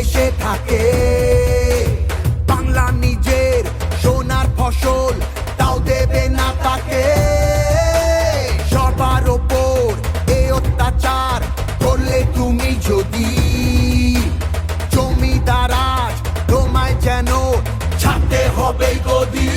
দেশে থাকে। বাংলা নিজের সোনার ফসল, তাও দেবে না তাকে। সবার ওপর এ অত্যাচার করলে তুমি যদি জমিদার আজ তোমায় যেন ছাড়তে হবে গদি